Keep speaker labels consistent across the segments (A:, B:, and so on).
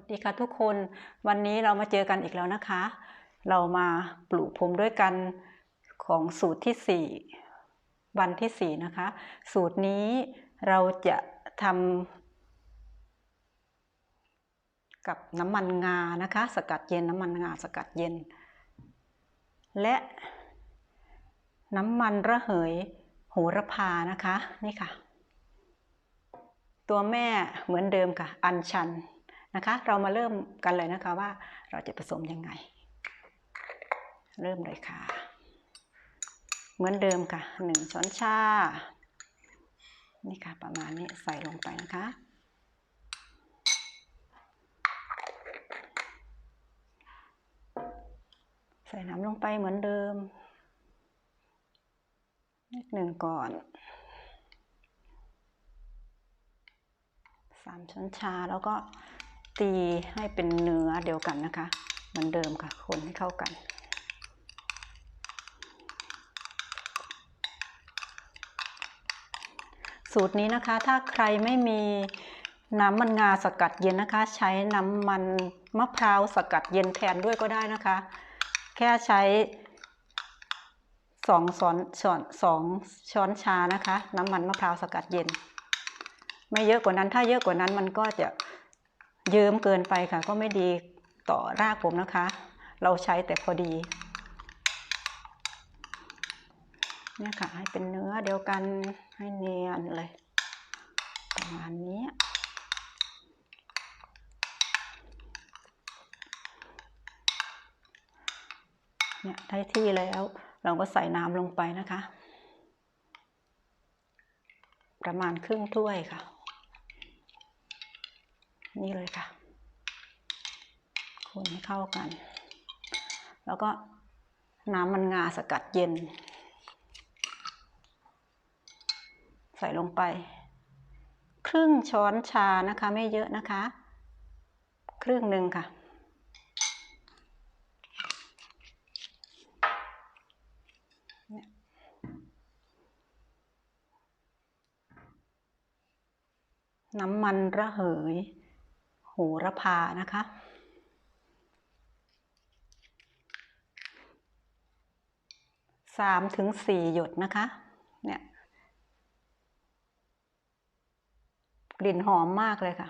A: วัสดีค่ะทุกคนวันนี้เรามาเจอกันอีกแล้วนะคะ เรามาปลูกผมด้วยกันของสูตรที่ 4 วันที่ 4 นะคะ สูตรนี้เราจะทำกับน้ำมันงานะคะ สกัดเย็นน้ำมันงาสกัดเย็น และน้ำมันระเหยโหระพานะคะนี่ค่ะ ตัวแม่เหมือนเดิมค่ะ อัญชัน นะคะ เรามาเริ่มกันเลยนะคะว่าเราจะผสมยังไง เริ่มเลยค่ะ เหมือนเดิมค่ะหนึ่งช้อนชา นี่ค่ะประมาณนี้ใส่ลงไปนะคะใส่น้ำลงไปเหมือนเดิม นิดหนึ่งก่อนสามช้อนชาแล้วก็ ตีให้เป็นเนื้อเดียวกันนะคะ เหมือนเดิมค่ะ คนให้เข้ากันสูตรนี้นะคะถ้าใครไม่มีน้ำมันงาสกัดเย็นนะคะ ใช้น้ำมันมะพร้าวสกัดเย็นแทนด้วยก็ได้นะคะ แค่ใช้สองช้อนช้อนสองช้อนชานะคะ น้ำมันมะพร้าวสกัดเย็น ไม่เยอะกว่านั้นถ้าเยอะกว่านั้นมันก็จะ เยิ้มเกินไปค่ะ ก็ไม่ดีต่อรากผมนะคะ เราใช้แต่พอดีเนี่ยค่ะให้เป็นเนื้อเดียวกันให้เนียนเลยประมาณนี้เนี่ยได้ที่แล้ว เราก็ใส่น้ำลงไปนะคะ ประมาณครึ่งถ้วยค่ะ นี่เลยค่ะ คนให้เข้ากัน แล้วก็น้ำมันงาสกัดเย็น ใส่ลงไป ครึ่งช้อนชานะคะ ไม่เยอะนะคะ ครึ่งหนึ่งค่ะน้ำมันระเหย หระพานะคะ สามถึงสี่หยดนะคะ เนี่ย กลิ่นหอมมากเลยค่ะ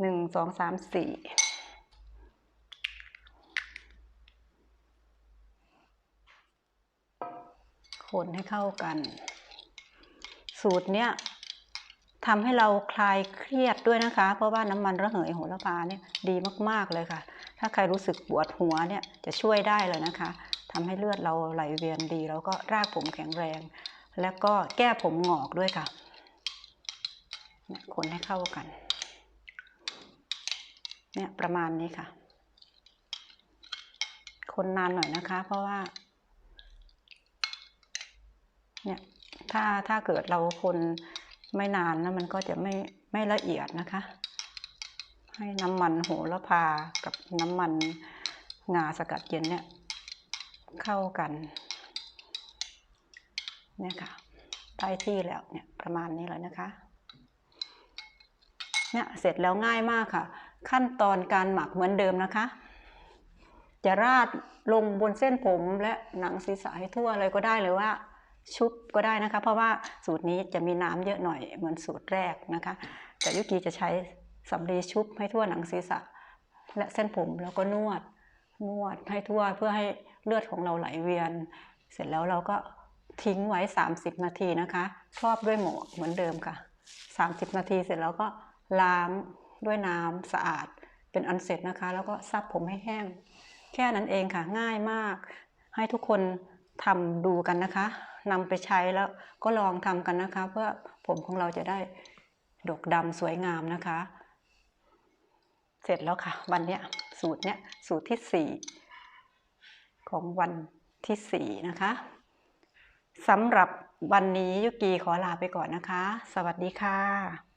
A: หนึ่งสองสามสี่คนให้เข้ากัน สูตรเนี้ย ทำให้เราคลายเครียดด้วยนะคะ เพราะว่าน้ำมันระเหยโหระพาเนี่ยดีมากๆเลยค่ะ ถ้าใครรู้สึกปวดหัวเนี่ยจะช่วยได้เลยนะคะทำให้เลือดเราไหลเวียนดี แล้วก็รากผมแข็งแรง แล้วก็แก้ผมหงอกด้วยค่ะคนให้เข้ากันเนี่ยประมาณนี้ค่ะ คนนานหน่อยนะคะ เพราะว่าเนี่ยถ้าถ้าเกิดเราคน ไม่นานนะมันก็จะไม่ไม่ละเอียดนะคะ ให้น้ำมันโหระพากับน้ำมันงาสกัดเย็นเนี่ยเข้ากันเนี่ยค่ะได้ที่แล้วเนี่ยประมาณนี้เลยนะคะเนี่ยเสร็จแล้วง่ายมากค่ะ ขั้นตอนการหมักเหมือนเดิมนะคะ จะราดลงบนเส้นผมและหนังศีรษะให้ทั่วเลยก็ได้หรือว่า ชุบก็ได้นะคะ เพราะว่าสูตรนี้จะมีน้ำเยอะหน่อยเหมือนสูตรแรกนะคะ แต่ยุกีจะใช้สำลีชุบให้ทั่วหนังศีรษะ และเส้นผมแล้วก็นวดนวดให้ทั่วเพื่อให้เลือดของเราไหลเวียน เสร็จแล้วเราก็ทิ้งไว้ 30 นาทีนะคะ ครอบด้วยหมวกเหมือนเดิมค่ะ 30 นาทีเสร็จแล้วก็ล้างด้วยน้ำสะอาดเป็นอันเสร็จนะคะ แล้วก็ซับผมให้แห้ง แค่นั้นเองค่ะง่ายมาก ให้ทุกคนทำดูกันนะคะ นำไปใช้แล้วก็ลองทำกันนะคะ เพื่อผมของเราจะได้ดกดำสวยงามนะคะ เสร็จแล้วค่ะ วันเนี้ยสูตรเนี้ยสูตรที่สี่ของวันที่สี่นะคะสำหรับวันนี้ยุกีขอลาไปก่อนนะคะ สวัสดีค่ะ